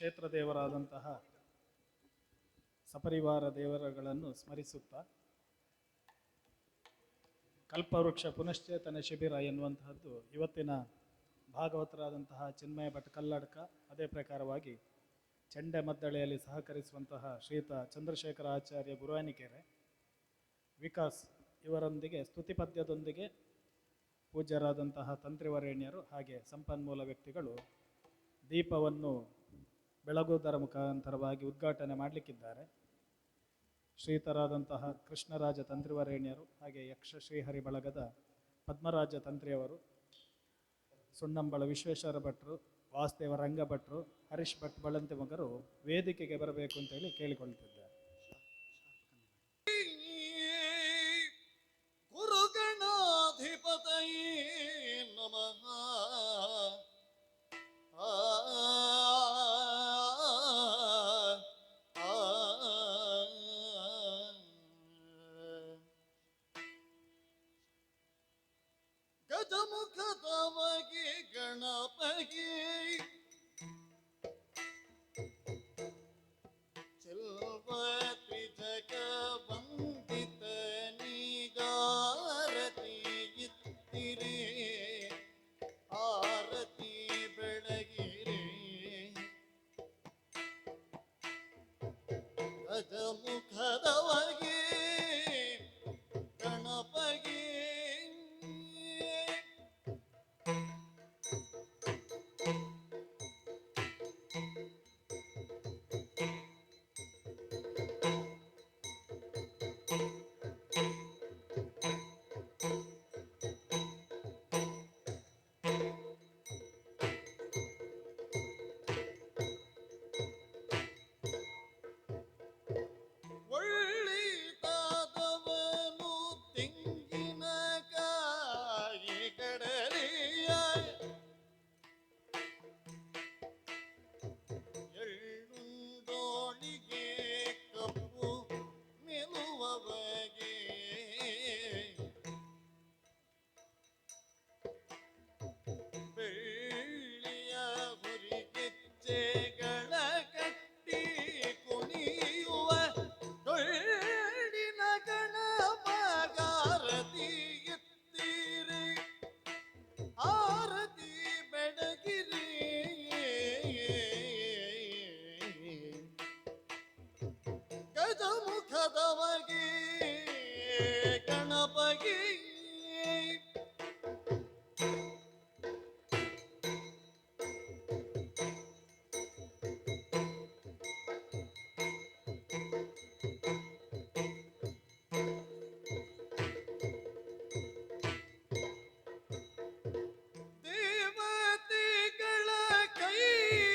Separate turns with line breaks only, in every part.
ಕ್ಷೇತ್ರ ದೇವರಾದಂತಹ ಸಪರಿವಾರ ದೇವರುಗಳನ್ನು ಸ್ಮರಿಸುತ್ತಾ ಕಲ್ಪವೃಕ್ಷ ಪುನಶ್ಚೇತನ ಶಿಬಿರ ಎನ್ನುವಂತಹದ್ದು ಇವತ್ತಿನ ಭಾಗವತರಾದಂತಹ ಚಿನ್ಮಯ ಭಟ್ ಕಲ್ಲಡ್ಕ ಅದೇ ಪ್ರಕಾರವಾಗಿ ಚಂಡೆ ಮದ್ದಳೆಯಲ್ಲಿ ಸಹಕರಿಸುವಂತಹ ಶ್ರೀತ ಚಂದ್ರಶೇಖರ ಆಚಾರ್ಯ ಗುರುವಾನಿಕೆರೆ ವಿಕಾಸ್ ಇವರೊಂದಿಗೆ ಸ್ತುತಿಪದ್ಯದೊಂದಿಗೆ ಪೂಜ್ಯರಾದಂತಹ ತಂತ್ರಿವರೇಣ್ಯರು ಹಾಗೆ ಸಂಪನ್ಮೂಲ ವ್ಯಕ್ತಿಗಳು ದೀಪವನ್ನು ಬೆಳಗುವುದರ ಮುಖಾಂತರವಾಗಿ ಉದ್ಘಾಟನೆ ಮಾಡಲಿಕ್ಕಿದ್ದಾರೆ. ಶ್ರೀತರಾದಂತಹ ಕೃಷ್ಣರಾಜ ತಂತ್ರಿವರೇಣ್ಯರು ಹಾಗೆ ಯಕ್ಷ ಶ್ರೀಹರಿ ಬಳಗದ ಪದ್ಮರಾಜ ತಂತ್ರಿಯವರು, ಸುಣ್ಣಂಬಳ ವಿಶ್ವೇಶ್ವರ ಭಟ್ರು, ವಾಸುದೇವ ರಂಗಭಟ್ರು, ಹರೀಶ್ ಭಟ್ ಬಳಂತಿ ಮಗರು ವೇದಿಕೆಗೆ ಬರಬೇಕು ಅಂತೇಳಿ ಕೇಳಿಕೊಳ್ತಿದ್ದಾರೆ.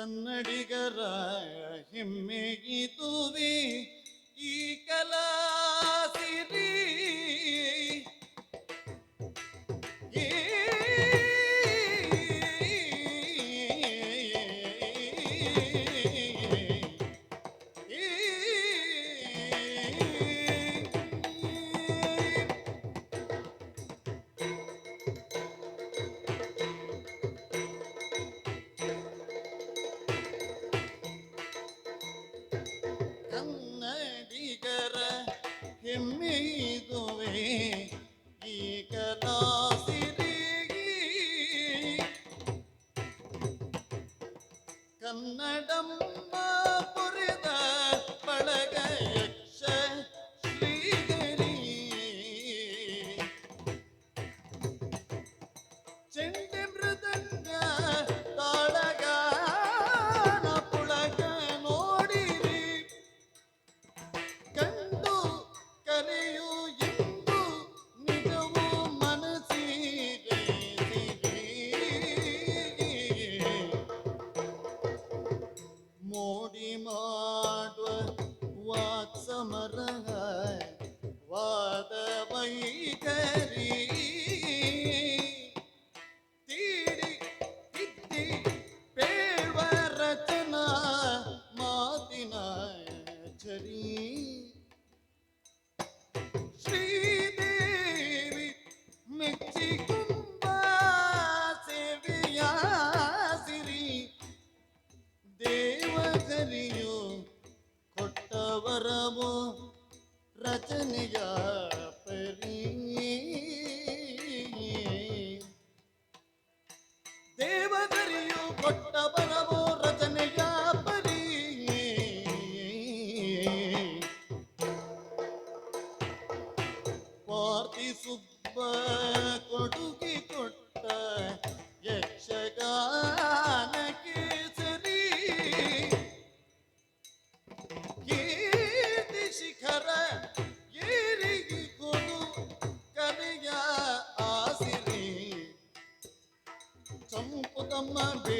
ಕನ್ನಡಿಗರ ಹೆಮ್ಮೆಗಿದುವೆ ಈ ಕಲಾ ಸಿರಿ மரக வாத வைகே ಆರ್ತಿ ಸುಬ್ಬ ಕೊಡುಗೆ ಕೊಟ್ಟ ಯಕ್ಷಗಾನ ಕೇಸರಿ ಕೀರ್ತಿ ಶಿಖರ ಏರಿಗೆ ಕೊಡು ಕನೆಯ ಆಸಿರಿ. ಚಂಪುತಮ್ಮ ಬೇ